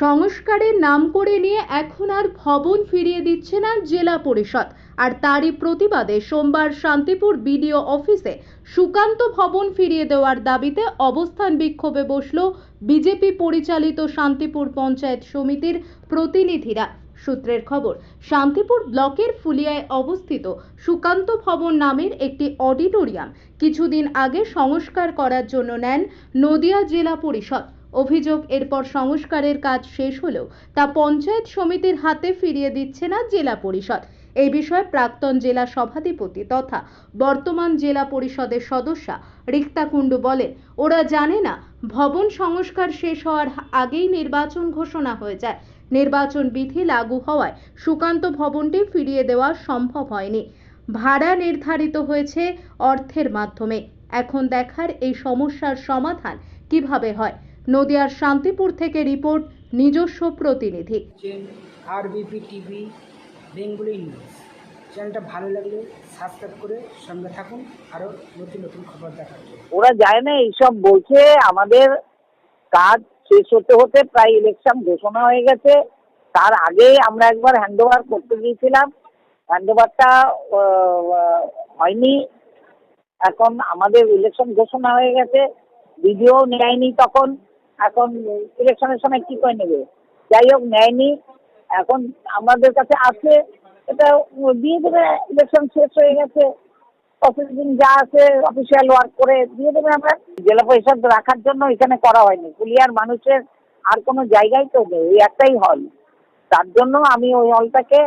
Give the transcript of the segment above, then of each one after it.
সংস্কারের নাম করে নিয়ে এখন আর ভবন ফিরিয়ে দিচ্ছে না জেলা পরিষদ। আর তারই প্রতিবাদে সোমবার শান্তিপুর বিডিও অফিসে সুকান্ত ভবন ফিরিয়ে দেওয়ার দাবিতে অবস্থান বিক্ষোভে বসল বিজেপি পরিচালিত শান্তিপুর পঞ্চায়েত সমিতির প্রতিনিধিরা। সূত্রের খবর, শান্তিপুর ব্লকের ফুলিয়ায় অবস্থিত সুকান্ত ভবন নামের একটি অডিটোরিয়াম কিছুদিন আগে সংস্কার করার জন্য নেন নদিয়া জেলা পরিষদ। অভিযোগ এরপর সংস্কারের কাজ শেষ হলেও তা পঞ্চায়েত সমিতির হাতে ফিরিয়ে দিচ্ছে না জেলা পরিষদ। এই বিষয়ে প্রাক্তন জেলা সভাধিপতি তথা বর্তমান জেলা পরিষদের সদস্যা রিক্তা কুণ্ডু বলেন, ওরা জানে না ভবন সংস্কার শেষ হওয়ার আগেই নির্বাচন ঘোষণা হয়ে যায়। নির্বাচন বিধি লাগু হওয়ায় সুকান্ত ভবনটি ফিরিয়ে দেওয়া সম্ভব হয়নি। ভাড়া নির্ধারিত হয়েছে অর্থের মাধ্যমে। এখন দেখার এই সমস্যার সমাধান কীভাবে হয়? নদিয়ার শান্তিপুর থেকে রিপোর্ট নিজস্ব প্রতিনিধি। হচ্ছেন আরবিপি টিভি বেঙ্গলি নিউজ চ্যানেলটা ভালো লাগলে সাবস্ক্রাইব করে সঙ্গে থাকুন আরও নতুন নতুন খবর দেখার ওরা যায় না এইসব বলছে আমাদের কাজ শেষ হতে হতে প্রায় ইলেকশন ঘোষণা হয়ে গেছে। তার আগে আমরা একবার হ্যান্ড ওভার করতে গিয়েছিলাম। হ্যান্ড ওভারটা হয়নি। এখন আমাদের ইলেকশন ঘোষণা হয়ে গেছে। ভিডিও নেয়নি তখন। এখন ইলেকশনের সময় কি করে নেবে? যাই হোক, নেয়নি। এখন আমাদের কাছে আছে। এটা দিয়ে দেবে ইলেকশন শেষ হয়ে গেছে। অফিস দিন যা আছে অফিসিয়াল ওয়ার্ক করে দিয়ে দেবে আমরা। জেলা পরিষদ রাখার জন্য এখানে করা হয়নি। পুলিয়ার মানুষের আর কোনো জায়গাই তো নেই। ওই একটাই হল তার জন্য আমি ওই হলটাকে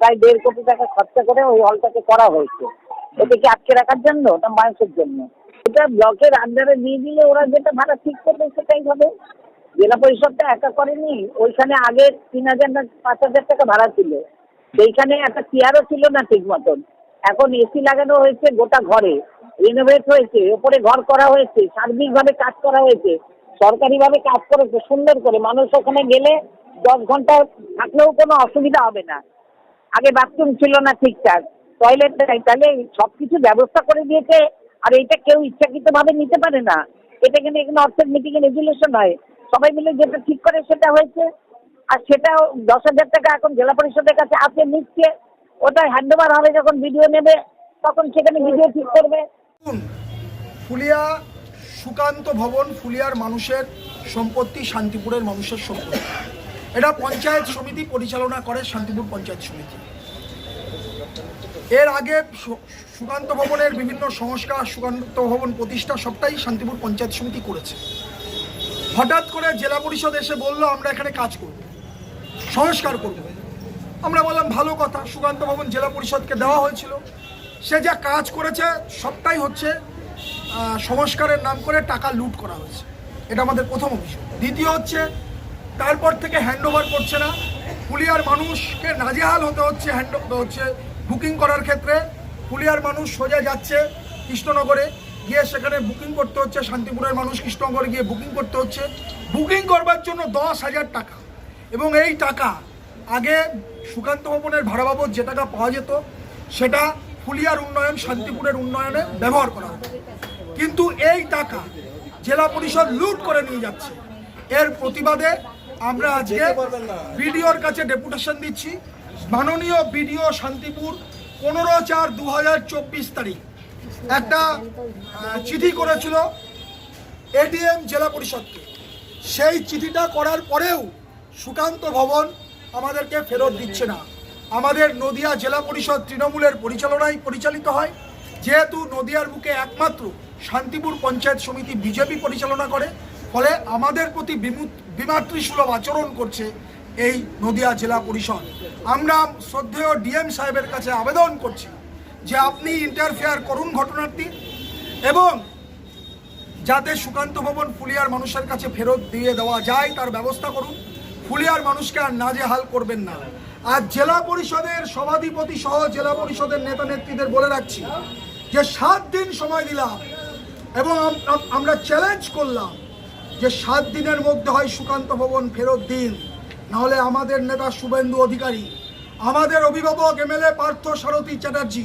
প্রায় দেড় কোটি টাকা খরচা করে ওই হলটাকে করা হয়েছে। এটাকে আটকে রাখার জন্য না মানুষের জন্য? এটা ব্লকের আন্ডারে দিয়ে দিলে ওরা যেটা ভাড়া ঠিক করবে সেটাই হবে। জেলা পরিষদটা একা করেনি, ওইখানে আগে তিন হাজার না পাঁচ হাজার টাকা ভাড়া ছিল। সেইখানে একটা চেয়ারও ছিল না ঠিক মতন। এখন এসি লাগানো হয়েছে গোটা ঘরে রিনোভেট হয়েছে, ওপরে ঘর করা হয়েছে, সার্বিকভাবে কাজ করা হয়েছে, সরকারিভাবে কাজ করেছে, সুন্দর করে। মানুষ ওখানে গেলে দশ ঘণ্টা থাকলেও কোনো অসুবিধা হবে না। আগে বাথরুম ছিল না ঠিকঠাক। টয়লেট নেই, তাহলে সব কিছু ব্যবস্থা করে দিয়েছে আর এটা কেউ ইচ্ছাকৃত ভাবে নিতে পারে না। এটা কিন্তু এখানে অর্থের মিটিংয়ে রেজুলেশন হয়? সবাই মিলে যেটা ঠিক করে সেটা হয়েছে। আর সেটাও দশ হাজার টাকা এখন জেলা পরিষদের কাছে আছে, নিচ্ছে। ওটা হ্যান্ড ওভার হবে যখন ভিডিও নেবে, তখন সেখানে ভিডিও ঠিক করবে। ফুলিয়া সুকান্ত ভবন ফুলিয়ার মানুষের সম্পত্তি, শান্তিপুরের মানুষের সম্পত্তি। এটা পঞ্চায়েত সমিতি পরিচালনা করে শান্তিপুর পঞ্চায়েত সমিতি। এর আগে সুকান্ত ভবনের বিভিন্ন সংস্কার, সুকান্ত ভবন প্রতিষ্ঠা সবটাই শান্তিপুর পঞ্চায়েত সমিতি করেছে। হঠাৎ করে জেলা পরিষদ এসে বলল, আমরা এখানে কাজ করব, সংস্কার করব। আমরা বললাম, ভালো কথা, সুকান্ত ভবন জেলা পরিষদকে দেওয়া হয়েছিল। সে যা কাজ করেছে, সবটাই হচ্ছে সংস্কারের নাম করে টাকা লুট করা হয়েছে। এটা আমাদের প্রথম অভিযোগ। দ্বিতীয় হচ্ছে, তারপর থেকে হ্যান্ড ওভার করছে না। পুলিয়ার মানুষকে নাজেহাল হতে হচ্ছে হ্যান্ড হচ্ছে বুকিং করার ক্ষেত্রে পুলিয়ার মানুষ সোজা যাচ্ছে কৃষ্ণনগরে। গিয়ে সেখানে বুকিং করতে হচ্ছে শান্তিপুরের মানুষ কৃষ্ণনগরে গিয়ে বুকিং করতে হচ্ছে। বুকিং করবার জন্য দশ হাজার টাকা এবং এই টাকা আগে সুকান্ত ভবনের ভাড়া বাবদ যে টাকা পাওয়া যেত সেটা ফুলিয়ার উন্নয়ন শান্তিপুরের উন্নয়নে ব্যবহার করা হতো। কিন্তু এই টাকা জেলা পরিষদ লুট করে নিয়ে যাচ্ছে। এর প্রতিবাদে আমরা আজকে বিডিওর কাছে ডেপুটেশন দিচ্ছি। মাননীয় বিডিও শান্তিপুর পনেরো চার দু তারিখ। একটা চিঠি করেছিল এডিএম জেলা পরিষদকে। সেই চিঠিটা করার পরেও সুকান্ত ভবন আমাদেরকে ফেরত দিচ্ছে না। আমাদের নদিয়া জেলা পরিষদ তৃণমূলের পরিচালনায় পরিচালিত হয়। যেহেতু নদিয়ার বুকে একমাত্র শান্তিপুর পঞ্চায়েত সমিতি বিজেপি পরিচালনা করে, ফলে আমাদের প্রতি বিমু- বিমাতৃসুলভ আচরণ করছে এই নদিয়া জেলা পরিষদ। আমরা শ্রদ্ধেয় ডিএম সাহেবের কাছে আবেদন করছি যে আপনি ইন্টারফেয়ার করুন ঘটনাটি এবং যাতে সুকান্ত ভবন ফুলিয়ার মানুষের কাছে ফেরত দিয়ে দেওয়া যায়, তার ব্যবস্থা করুন। ফুলিয়ার মানুষকে আর নাজেহাল করবেন না। আর জেলা পরিষদের সভাধিপতি সহ জেলা পরিষদের নেতা নেত্রীদের বলে রাখছি যে সাত দিন সময় দিলাম এবং আম- আম- আমরা চ্যালেঞ্জ করলাম যে সাত দিনের মধ্যে হয় সুকান্ত ভবন ফেরত দিন। নাহলে আমাদের নেতা শুভেন্দু অধিকারী আমাদের অভিভাবক এম এমএলএ পার্থ সারথী চ্যাটার্জি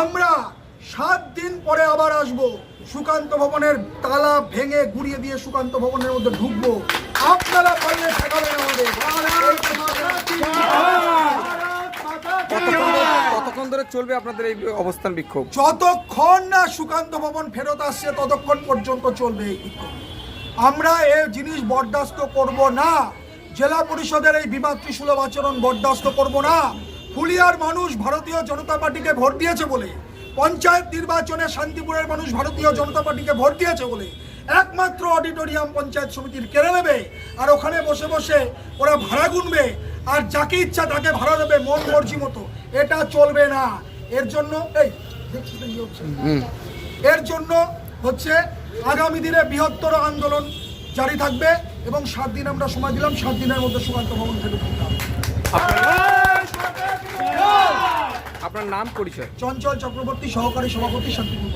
আমরা সাত দিন পরে আবার আসব সুকান্ত ভবনের তালা ভেঙে গুড়িয়ে দিয়ে সুকান্ত ভবনের মধ্যে ঢুকবো। আপনারা পারলে ঠেকাবেন আমাদের। ধরে চলবে আপনাদের এই অবস্থান বিক্ষোভ? যতক্ষণ না সুকান্ত ভবন ফেরত আসছে ততক্ষণ পর্যন্ত চলবে এই বিক্ষোভ। আমরা এই জিনিস বরদাস্ত করব না। জেলা পরিষদের এই বিমাতৃসুলভ আচরণ বরদাস্ত করব না। ফুলিয়ার মানুষ ভারতীয় জনতা পার্টিকে ভোট দিয়েছে বলে পঞ্চায়েত নির্বাচনে শান্তিপুরের মানুষ ভারতীয় জনতা পার্টিকে ভোট দিয়েছে বলে একমাত্র অডিটোরিয়াম পঞ্চায়েত সমিতির কেড়ে নেবে আর ওখানে বসে বসে ওরা ভাড়া গুনবে আর যাকে ইচ্ছা তাকে ভাড়া দেবে মন মর্জি মতো। এটা চলবে না। এর জন্য এই? এর জন্য হচ্ছে আগামী দিনে বৃহত্তর আন্দোলন জারি থাকবে। এবং সাত দিন আমরা সময় দিলাম সাত দিনের মধ্যে সুকান্ত ভবন থেকে আপনার নাম পরিচয়? চঞ্চল চক্রবর্তী সহকারী সভাপতি শান্তিপুর।